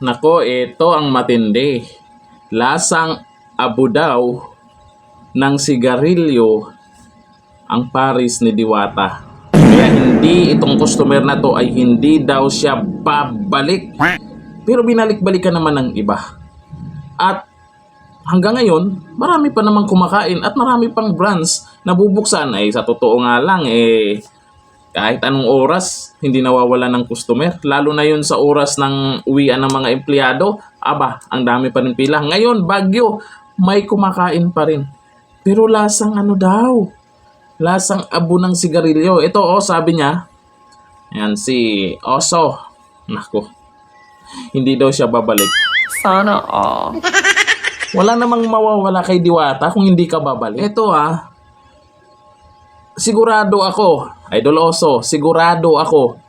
Nako, ito ang matindi. Lasang abo daw ng sigarilyo ang Paris ni Diwata. Kaya hindi itong customer na to ay hindi daw siya babalik. Pero binalik-balikan naman ng iba. At hanggang ngayon, marami pa namang kumakain at marami pang brands na bubuksan. Ay sa totoo nga lang, eh, kahit anong oras, hindi nawawala ng customer. Lalo na yun sa oras ng uwian ng mga empleyado. Aba, ang dami pa rin pila. Ngayon, Bagyo, may kumakain pa rin. Pero lasang ano daw? Lasang abo ng sigarilyo. Ito, oh, sabi niya. Yan, si Oso. Nako. Hindi daw siya babalik. Sana all. Wala namang mawawala kay Diwata kung hindi ka babalik. Ito ah, sigurado ako, Idol Oso, sigurado ako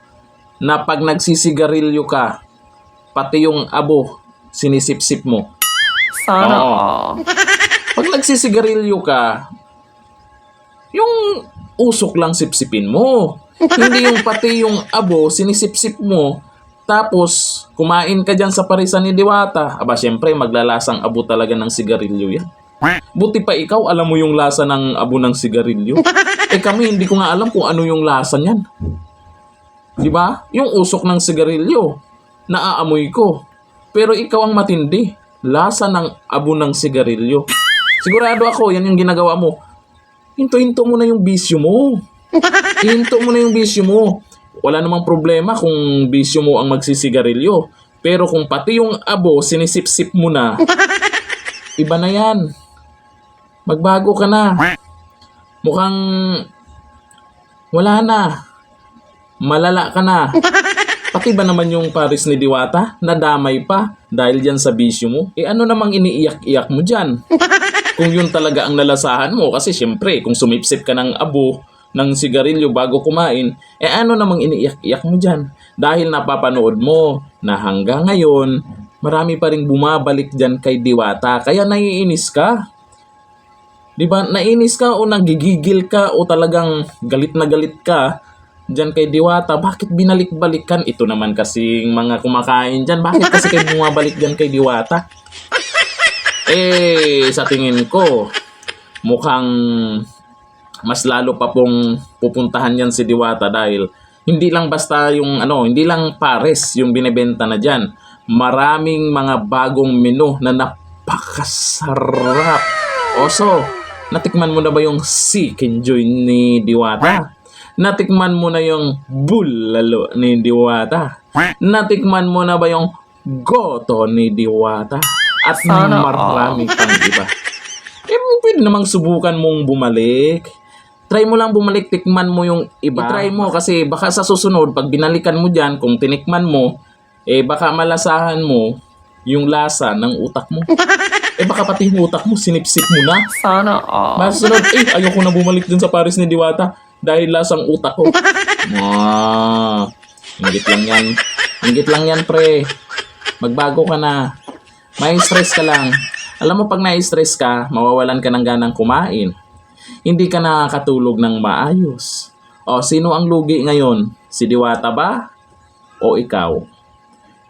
na pag nagsisigarilyo ka, pati yung abo, sinisip-sip mo. Sana Oo. all. Pag nagsisigarilyo ka, yung usok lang sipsipin mo. Hindi yung pati yung abo, sinisip-sip mo. Tapos, kumain ka dyan sa parisan ni Diwata. Aba, syempre, maglalasang abo talaga ng sigarilyo yan. Buti pa ikaw, alam mo yung lasa ng abo ng sigarilyo. Eh kami, hindi ko nga alam kung ano yung lasa niyan. Di ba? Yung usok ng sigarilyo, naaamoy ko. Pero ikaw ang matindi. Lasa ng abo ng sigarilyo. Sigurado ako, yan yung ginagawa mo. Hinto-hinto mo na yung bisyo mo. Hinto mo na yung bisyo mo. Wala namang problema kung bisyo mo ang magsisigarilyo. Pero kung pati yung abo, sinisip-sip mo na, iba na yan. Magbago ka na. Mukhang wala na. Malala ka na. Pati ba naman yung Paris ni Diwata? Nadamay pa dahil dyan sa bisyo mo? Eh ano namang iniiyak-iyak mo dyan? Kung yun talaga ang nalasahan mo, kasi syempre, kung sumipsip ka ng abo, ng sigarilyo bago kumain, eh ano namang iniiyak-iyak mo dyan? Dahil napapanood mo na hanggang ngayon, marami pa rin bumabalik dyan kay Diwata, kaya naiinis ka. Di ba? Nainis ka o nagigigil ka o talagang galit na galit ka dyan kay Diwata. Bakit binalik-balikan? Ito naman kasing mga kumakain dyan. Bakit kasi kayo bumabalik dyan kay Diwata? Eh, sa tingin ko, mukhang mas lalo pa pong pupuntahan yan si Diwata dahil hindi lang basta yung ano, hindi lang pares yung binebenta na dyan. Maraming mga bagong menu na napakasarap. Oso, natikman mo na ba yung Seek Enjoy ni Diwata? Natikman mo na yung Bulalo ni Diwata? Natikman mo na ba yung Goto ni Diwata? At Sana marami pang iba. Eh, pwede namang subukan mong bumalik. Try mo lang bumalik, tikman mo yung iba. try mo kasi baka sa susunod, pag binalikan mo dyan, kung tinikman mo, eh baka malasahan mo yung lasa ng utak mo. eh baka pati yung utak mo, sinipsip mo na. Sana all. Masunod, eh, ayoko na bumalik dun sa Paris ni Diwata dahil lasang utak ko. Ah, ingit lang yan. Ingit lang yan, pre. Magbago ka na. May stress ka lang. Alam mo, pag na-stress ka, mawawalan ka ng ganang kumain. Hindi ka nakakatulog ng maayos. O, sino ang lugi ngayon? Si Diwata ba? O ikaw?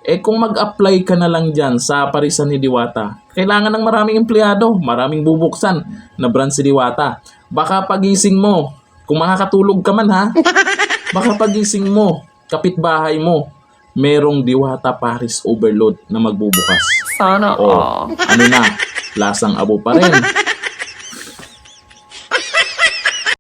Eh kung mag-apply ka na lang dyan sa parisan ni Diwata, kailangan ng maraming empleyado, maraming bubuksan na brand si Diwata. Baka pagising mo, kung makakatulog ka man ha, baka pagising mo, kapitbahay mo, merong Diwata Paris Overload na magbubukas. Sana O, all. ano na, lasang abo pa rin.